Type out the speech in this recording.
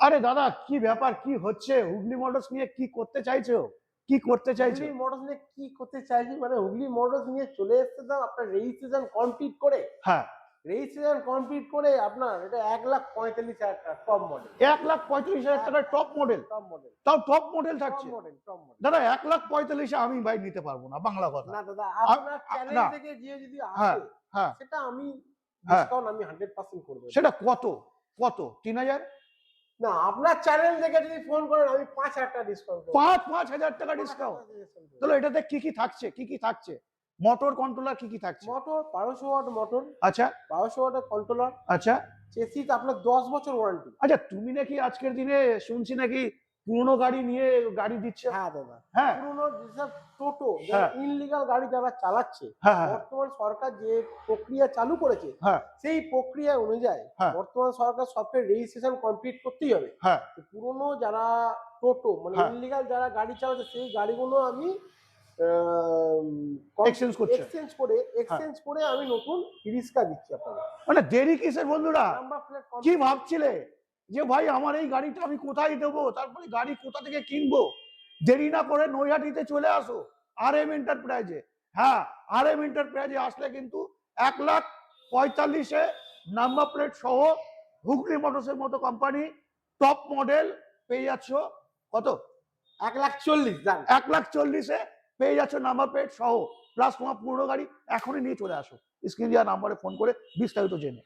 আরে দাদা কি ব্যাপার? কি হচ্ছে? হুগলি মোটরস নিয়ে কি করতে চাইছো? কি করতে চাইছো? হুগলি মোটরস নিয়ে কি করতে চাইছি? মানে হুগলি মোটরস নিয়ে চলে এসেছিলাম আপনার রেজিস্ট্রেশন কমপ্লিট করে। হ্যাঁ। রেজিস্ট্রেশন কমপ্লিট করে আপনার এটা এক লাখ পঁয়তাল্লিশ হাজার টাকা টপ মডেল এক লাখ পঁয়ত্রিশ হাজার টাকার টপ মডেল টপ মডেল তাও টপ মডেল টপ থাকছে? মডেল টপ মডেল দাদা এক লাখ পঁয়তাল্লিশে আমি ভাই নিতে পারব না বাংলা কথা। না দাদা আপনার চ্যানেল থেকে যে যদি হ্যাঁ, আসে হ্যাঁ। সেটা আমি হ্যাঁ। ডিসকাউন্ট আমি হান্ড্রেড পার্সেন্ট করব সেটা কত? কত? তিন হাজার? না আপনার চ্যানেল থেকে যদি ফোন করেন আমি পাঁচ হাজার টাকা ডিসকাউন্ট পাঁচ পাঁচ হাজার টাকা ডিসকাউন্ট তাহলে এটাতে কি কি থাকছে? কি কি থাকছে? মোটর কন্ট্রোলার কি কি থাকছে? মোটর বারোশো ওয়াট মোটর আচ্ছা। বারোশো ওয়াটের কন্ট্রোলার আচ্ছা। চেসিস আপনার দশ বছর ওয়ারেন্টি আচ্ছা তুমি নাকি আজকের দিনে শুনছি নাকি পুরনো গাড়ি নিয়ে গাড়ি দিচ্ছে? হ্যাঁ দাদা। হ্যাঁ। পুরোনো যেসব হ্যাঁ। ইনলিগাল গাড়ি যারা চালাচ্ছে হ্যাঁ হ্যাঁ। বর্তমান সরকার যে প্রক্রিয়া চালু করেছে হ্যাঁ। সেই প্রক্রিয়া অনুযায়ী। বর্তমান সরকার সফটওয়্যার রেজিস্ট্রেশন কমপ্লিট করতেই হবে। পুরোনো যারা টোটো মানে। ইনলিগাল যারা গাড়ি চালাচ্ছে সেই গাড়িগুলো আমি এক্সচেঞ্জ করছে। এক্সচেঞ্জ করে এক্সচেঞ্জ করে আমি নতুন রিস্কা দিচ্ছি মানে দেরি কিসের বন্ধুরা? কি ভাবছিলে? যে ভাই আমার এই গাড়িটা আমি কোথায় দেবো? তারপরে গাড়ি কোথা থেকে কিনবো? দেরি না করে নৈহাটিতে চলে আসো। আর এম এন্টারপ্রাইজে হ্যাঁ আর এম এন্টারপ্রাইজে আসলে কিন্তু এক লাখ পঁয়তাল্লিশে নাম্বার প্লেট সহ হুগলি মোটরসের মতো কোম্পানি টপ মডেল পেয়ে যাচ্ছ কত? এক লাখ চল্লিশ এক লাখ চল্লিশে পেয়ে যাচ্ছ নাম্বার প্লেট সহ। প্লাস তোমার পুরনো গাড়ি এখনই নিয়ে চলে আসো। স্ক্রিন দেওয়া নাম্বারে ফোন করে বিস্তারিত জেনে।